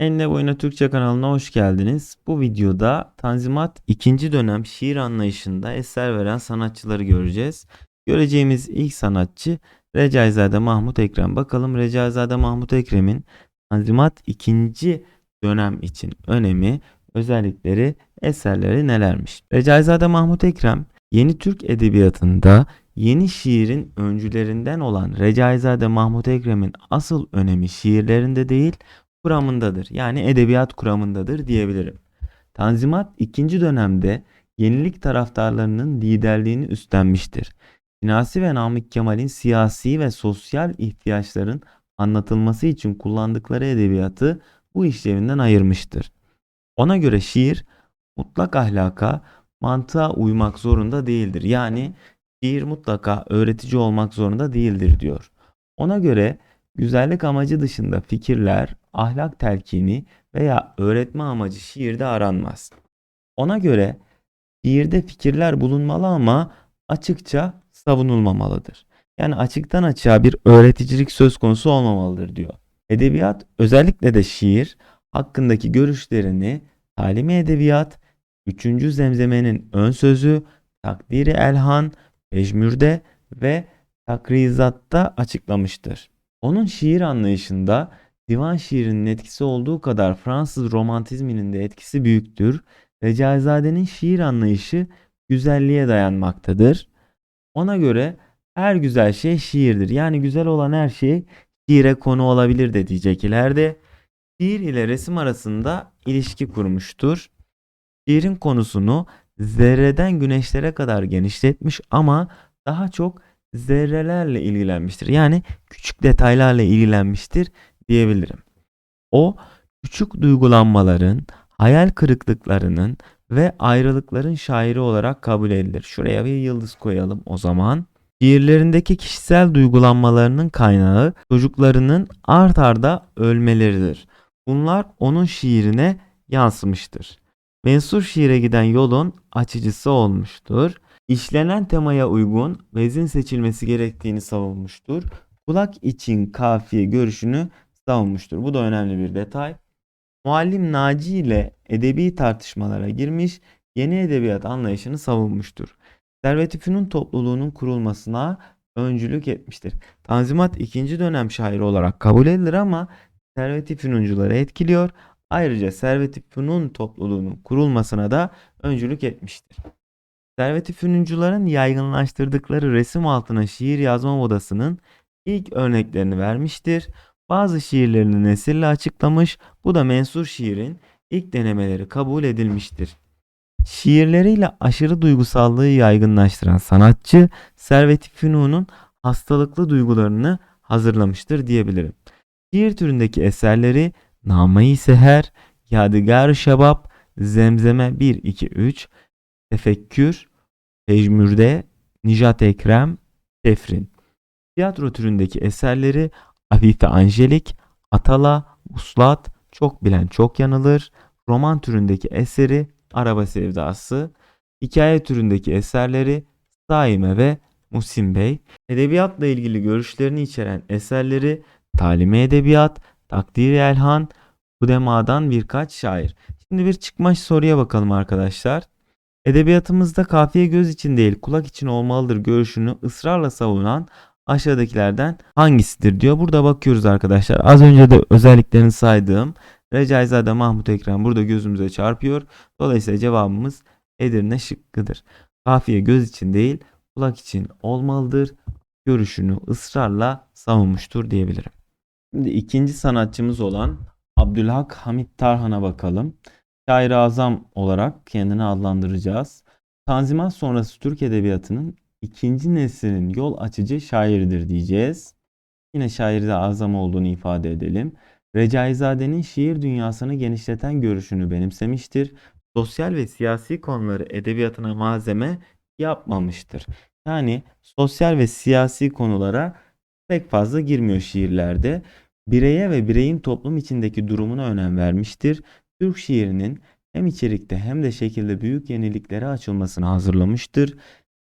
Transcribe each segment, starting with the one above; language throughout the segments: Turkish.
Enine Boyuna Türkçe kanalına hoş geldiniz. Bu videoda Tanzimat 2. dönem şiir anlayışında eser veren sanatçıları göreceğiz. Göreceğimiz ilk sanatçı Recaizade Mahmut Ekrem. Bakalım Recaizade Mahmut Ekrem'in Tanzimat 2. dönem için önemi, özellikleri, eserleri nelermiş? Recaizade Mahmut Ekrem yeni Türk edebiyatında yeni şiirin öncülerinden olan Recaizade Mahmut Ekrem'in asıl önemi şiirlerinde değil, kuramındadır. Yani edebiyat kuramındadır diyebilirim. Tanzimat ikinci dönemde yenilik taraftarlarının liderliğini üstlenmiştir. Sinasi ve Namık Kemal'in siyasi ve sosyal ihtiyaçların anlatılması için kullandıkları edebiyatı bu işlevinden ayırmıştır. Ona göre şiir mutlak ahlaka, mantığa uymak zorunda değildir. Yani şiir mutlaka öğretici olmak zorunda değildir diyor. Ona göre güzellik amacı dışında fikirler, ahlak telkini veya öğretme amacı şiirde aranmaz. Ona göre şiirde fikirler bulunmalı ama açıkça savunulmamalıdır. Yani açıktan açığa bir öğreticilik söz konusu olmamalıdır diyor. Edebiyat özellikle de şiir hakkındaki görüşlerini talimi edebiyat, üçüncü zemzemenin ön sözü, takdiri elhan, pejmürde ve takrizatta açıklamıştır. Onun şiir anlayışında divan şiirinin etkisi olduğu kadar Fransız romantizminin de etkisi büyüktür. Recaizade'nin şiir anlayışı güzelliğe dayanmaktadır. Ona göre her güzel şey şiirdir. Yani güzel olan her şey şiire konu olabilir de diyecek ileride. Şiir ile resim arasında ilişki kurmuştur. Şiirin konusunu zerreden güneşlere kadar genişletmiş ama daha çok zerrelerle ilgilenmiştir. Yani küçük detaylarla ilgilenmiştir diyebilirim. O küçük duygulanmaların, hayal kırıklıklarının ve ayrılıkların şairi olarak kabul edilir. Şuraya bir yıldız koyalım o zaman. Şiirlerindeki kişisel duygulanmalarının kaynağı çocuklarının art arda ölmeleridir. Bunlar onun şiirine yansımıştır. Mensur şiire giden yolun açıcısı olmuştur. İşlenen temaya uygun vezin seçilmesi gerektiğini savunmuştur. Kulak için kafiye görüşünü savunmuştur. Bu da önemli bir detay. Muallim Naci ile edebi tartışmalara girmiş, yeni edebiyat anlayışını savunmuştur. Servet-i Fünun topluluğunun kurulmasına öncülük etmiştir. Tanzimat ikinci dönem şairi olarak kabul edilir ama Servet-i Fünuncuları etkiliyor. Ayrıca Servet-i Fünun topluluğunun kurulmasına da öncülük etmiştir. Servet-i Fünuncuların yaygınlaştırdıkları resim altına şiir yazma modasının ilk örneklerini vermiştir. Bazı şiirlerini nesille açıklamış, bu da mensur şiirin ilk denemeleri kabul edilmiştir. Şiirleriyle aşırı duygusallığı yaygınlaştıran sanatçı Servet-i Fünun'un hastalıklı duygularını hazırlamıştır diyebilirim. Şiir türündeki eserleri Name-i Seher, Yadigar-ı Şebap, Zemzeme 1 2 3, Tefekkür, Pejmürde, Nijat Ekrem, Tefrin. Tiyatro türündeki eserleri Afife Angelik, Atala, Uslat, Çok Bilen Çok Yanılır, roman türündeki eseri Araba Sevdası, hikaye türündeki eserleri Saime ve Musim Bey, edebiyatla ilgili görüşlerini içeren eserleri Talimi Edebiyat, Takdiri Elhan, Kudema'dan birkaç şair. Şimdi bir çıkmaş soruya bakalım arkadaşlar. Edebiyatımızda kafiye göz için değil kulak için olmalıdır görüşünü ısrarla savunan aşağıdakilerden hangisidir diyor. Burada bakıyoruz arkadaşlar. Az önce de özelliklerini saydığım Recaizade Mahmut Ekrem burada gözümüze çarpıyor. Dolayısıyla cevabımız Edirne şıkkıdır. Kafiye göz için değil kulak için olmalıdır. Görüşünü ısrarla savunmuştur diyebilirim. Şimdi ikinci sanatçımız olan Abdülhak Hamit Tarhan'a bakalım. Şair-i Azam olarak kendini adlandıracağız. Tanzimat sonrası Türk Edebiyatı'nın ikinci neslinin yol açıcı şairidir diyeceğiz. Yine şair-i azam olduğunu ifade edelim. Recaizade'nin şiir dünyasını genişleten görüşünü benimsemiştir. Sosyal ve siyasi konuları edebiyatına malzeme yapmamıştır. Yani sosyal ve siyasi konulara pek fazla girmiyor şiirlerde. Bireye ve bireyin toplum içindeki durumuna önem vermiştir. Türk şiirinin hem içerikte hem de şekilde büyük yeniliklere açılmasını hazırlamıştır.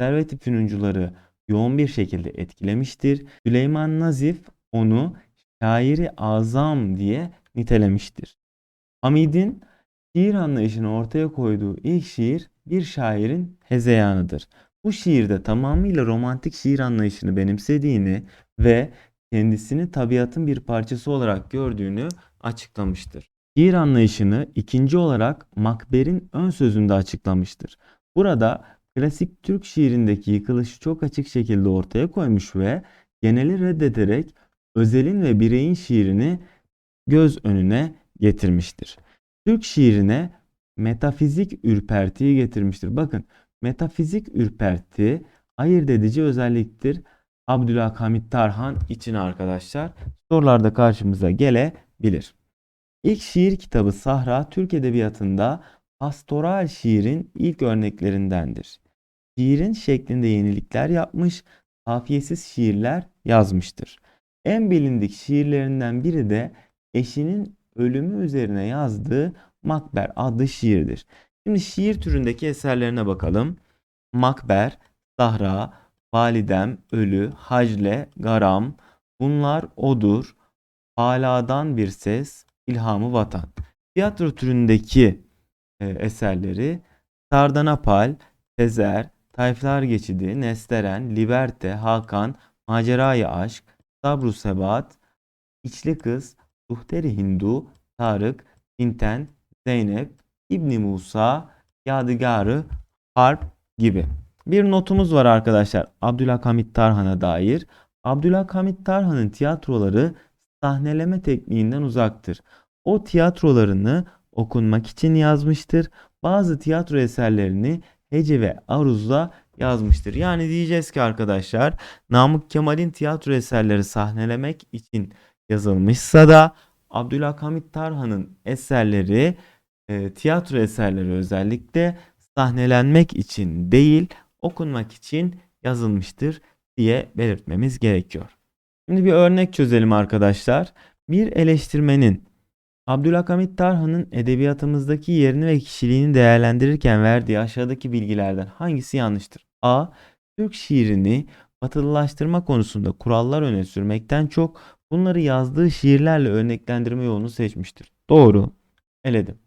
Servet-i Fünuncuları yoğun bir şekilde etkilemiştir. Süleyman Nazif onu şairi azam diye nitelemiştir. Hamid'in şiir anlayışını ortaya koyduğu ilk şiir bir şairin hezeyanıdır. Bu şiirde tamamıyla romantik şiir anlayışını benimsediğini ve kendisini tabiatın bir parçası olarak gördüğünü açıklamıştır. Şiir anlayışını ikinci olarak Makber'in ön sözünde açıklamıştır. Burada klasik Türk şiirindeki yıkılışı çok açık şekilde ortaya koymuş ve geneli reddederek özelin ve bireyin şiirini göz önüne getirmiştir. Türk şiirine metafizik ürpertiyi getirmiştir. Bakın metafizik ürperti ayırt edici özelliktir. Abdülhamit Tarhan için arkadaşlar sorularda karşımıza gelebilir. İlk şiir kitabı Sahra Türk Edebiyatı'nda pastoral şiirin ilk örneklerindendir. Şiirin şeklinde yenilikler yapmış, kafiyesiz şiirler yazmıştır. En bilindik şiirlerinden biri de eşinin ölümü üzerine yazdığı Makber adlı şiirdir. Şimdi şiir türündeki eserlerine bakalım. Makber, Sahra, Validem, Ölü, Hacle, Garam, Bunlar Odur, Haladan Bir Ses, İlhamı Vatan. Tiyatro türündeki e, eserleri Sardanapal, Tezer, Tayflar Geçidi, Nesteren, Liberte, Hakan, Macerayı Aşk, Sabru Sebat, İçli Kız, Duhteri Hindu, Tarık, Tinten, Zeynep, İbni Musa, Yadigarı, Harp gibi. Bir notumuz var arkadaşlar Abdülhamit Tarhan'a dair. Abdülhamit Tarhan'ın tiyatroları sahneleme tekniğinden uzaktır. O tiyatrolarını okunmak için yazmıştır. Bazı tiyatro eserlerini hece ve aruzla yazmıştır. Yani diyeceğiz ki arkadaşlar Namık Kemal'in tiyatro eserleri sahnelemek için yazılmışsa da Abdülhamit Tarhan'ın eserleri e, tiyatro eserleri özellikle sahnelenmek için değil okunmak için yazılmıştır diye belirtmemiz gerekiyor. Şimdi bir örnek çözelim arkadaşlar. Bir eleştirmenin Abdülhamit Tarhan'ın edebiyatımızdaki yerini ve kişiliğini değerlendirirken verdiği aşağıdaki bilgilerden hangisi yanlıştır? A. Türk şiirini batılılaştırma konusunda kurallar öne sürmekten çok bunları yazdığı şiirlerle örneklendirme yolunu seçmiştir. Doğru. Eledim.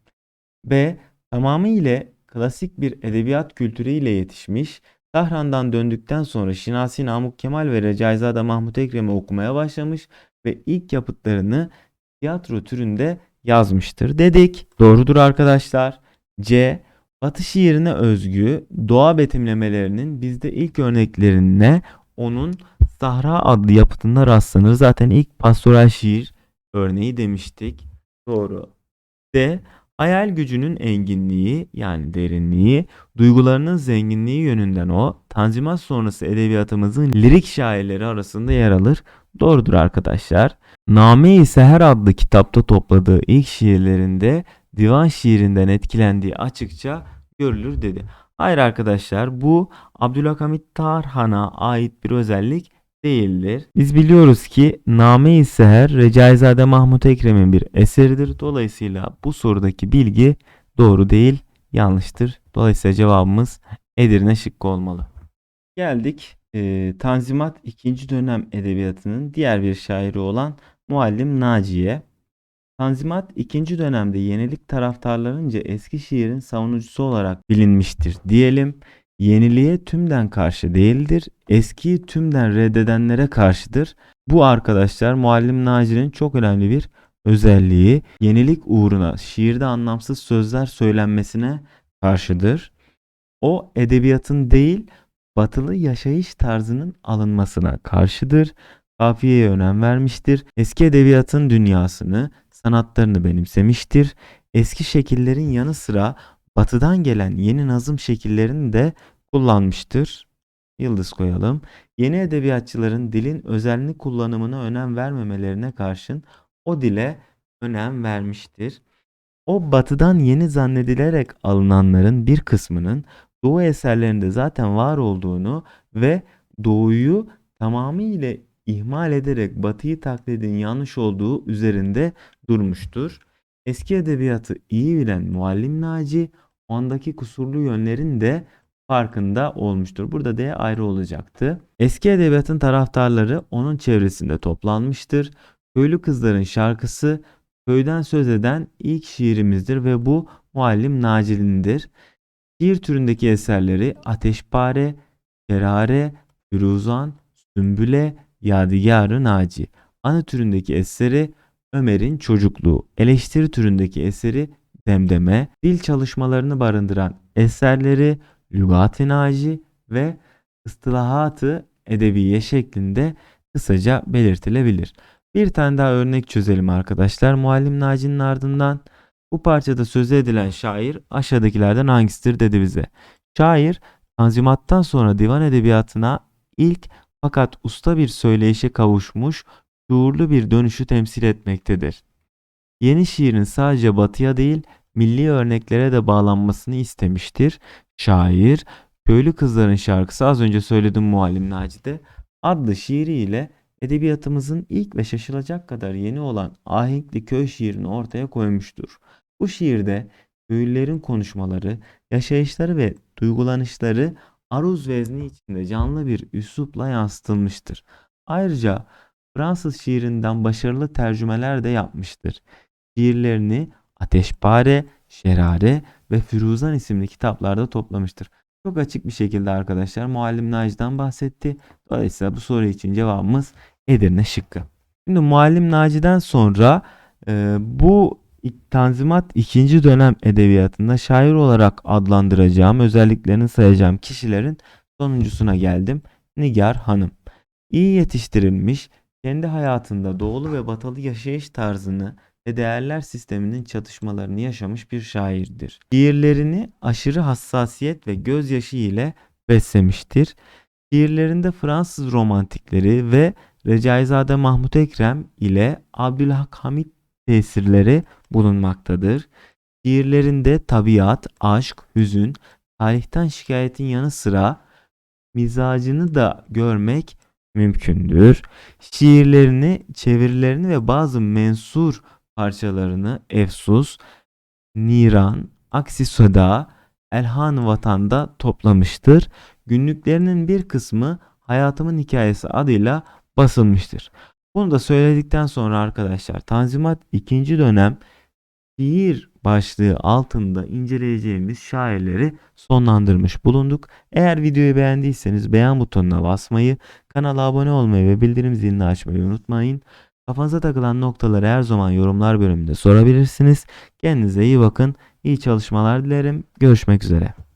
B. Tamamıyla klasik bir edebiyat kültürüyle yetişmiş, Tahran'dan döndükten sonra Şinasi Namık Kemal ve Recaizade Mahmut Ekrem'i okumaya başlamış ve ilk yapıtlarını tiyatro türünde yazmıştır dedik. Doğrudur arkadaşlar. C. Batı şiirine özgü doğa betimlemelerinin bizde ilk örneklerine onun Sahra adlı yapıtında rastlanır. Zaten ilk pastoral şiir örneği demiştik. Doğru. D. Hayal gücünün enginliği yani derinliği, duygularının zenginliği yönünden o, Tanzimat sonrası edebiyatımızın lirik şairleri arasında yer alır. Doğrudur arkadaşlar. Name-i Seher adlı kitapta topladığı ilk şiirlerinde divan şiirinden etkilendiği açıkça görülür dedi. Hayır arkadaşlar bu Abdülhamit Tarhan'a ait bir özellik değildir. Biz biliyoruz ki Name-i Seher Recaizade Mahmut Ekrem'in bir eseridir. Dolayısıyla bu sorudaki bilgi doğru değil, yanlıştır. Dolayısıyla cevabımız Edirne şıkkı olmalı. Geldik e, Tanzimat 2. dönem edebiyatının diğer bir şairi olan Muallim Naciye. Tanzimat 2. dönemde yenilik taraftarlarınca eski şiirin savunucusu olarak bilinmiştir diyelim. Yeniliğe tümden karşı değildir. Eskiyi tümden reddedenlere karşıdır. Bu arkadaşlar Muallim Naci'nin çok önemli bir özelliği. Yenilik uğruna şiirde anlamsız sözler söylenmesine karşıdır. O edebiyatın değil batılı yaşayış tarzının alınmasına karşıdır. Kafiyeye önem vermiştir. Eski edebiyatın dünyasını, sanatlarını benimsemiştir. Eski şekillerin yanı sıra batıdan gelen yeni nazım şekillerini de kullanmıştır. Yıldız koyalım. Yeni edebiyatçıların dilin özellik kullanımına önem vermemelerine karşın o dile önem vermiştir. O batıdan yeni zannedilerek alınanların bir kısmının Doğu eserlerinde zaten var olduğunu ve Doğu'yu tamamıyla ihmal ederek Batı'yı taklidin yanlış olduğu üzerinde durmuştur. Eski edebiyatı iyi bilen Muallim Naci ondaki kusurlu yönlerin de farkında olmuştur. Burada D ayrı olacaktı. Eski edebiyatın taraftarları onun çevresinde toplanmıştır. Köylü Kızların Şarkısı köyden söz eden ilk şiirimizdir ve bu Muallim Naci'nindir. Şiir türündeki eserleri Ateşpare, Şerare, Firuzan, Sümbüle, Yadigar-ı Naci. Anı türündeki eseri Ömer'in Çocukluğu. Eleştiri türündeki eseri Demdeme. Dil çalışmalarını barındıran eserleri Lügat-ı Naci ve ıstılahatı edebiye şeklinde kısaca belirtilebilir. Bir tane daha örnek çözelim arkadaşlar. Muallim Naci'nin ardından bu parçada söz edilen şair aşağıdakilerden hangisidir dedi bize. Şair Tanzimat'tan sonra divan edebiyatına ilk fakat usta bir söyleyişe kavuşmuş şuurlu bir dönüşü temsil etmektedir. Yeni şiirin sadece batıya değil milli örneklere de bağlanmasını istemiştir. Şair, Köylü Kızların Şarkısı az önce söyledim Muallim Naci'de adlı şiiriyle edebiyatımızın ilk ve şaşılacak kadar yeni olan ahenkli köy şiirini ortaya koymuştur. Bu şiirde köylülerin konuşmaları, yaşayışları ve duygulanışları aruz vezni içinde canlı bir üslupla yansıtılmıştır. Ayrıca Fransız şiirinden başarılı tercümeler de yapmıştır. Şiirlerini Ateşpare, Şerare ve Firuzan isimli kitaplarda toplamıştır. Çok açık bir şekilde arkadaşlar Muallim Naci'den bahsetti. Dolayısıyla bu soru için cevabımız Edirne şıkkı. Şimdi Muallim Naci'den sonra e, bu Tanzimat ikinci dönem edebiyatında şair olarak adlandıracağım, özelliklerini sayacağım kişilerin sonuncusuna geldim. Nigar Hanım. İyi yetiştirilmiş, kendi hayatında doğulu ve batılı yaşayış tarzını ve değerler sisteminin çatışmalarını yaşamış bir şairdir. Şiirlerini aşırı hassasiyet ve gözyaşı ile beslemiştir. Şiirlerinde Fransız romantikleri ve Recaizade Mahmut Ekrem ile Abdülhak Hamit tesirleri bulunmaktadır. Şiirlerinde tabiat, aşk, hüzün, tarihten şikayetin yanı sıra mizacını da görmek mümkündür. Şiirlerini, çevirilerini ve bazı mensur parçalarını Efsus, Niran, Aksi Soda, Elhan Vatan'da toplamıştır. Günlüklerinin bir kısmı Hayatımın Hikayesi adıyla basılmıştır. Bunu da söyledikten sonra arkadaşlar Tanzimat 2. dönem şiir başlığı altında inceleyeceğimiz şairleri sonlandırmış bulunduk. Eğer videoyu beğendiyseniz beğen butonuna basmayı, kanala abone olmayı ve bildirim zilini açmayı unutmayın. Kafanıza takılan noktaları her zaman yorumlar bölümünde sorabilirsiniz. Kendinize iyi bakın. İyi çalışmalar dilerim. Görüşmek üzere.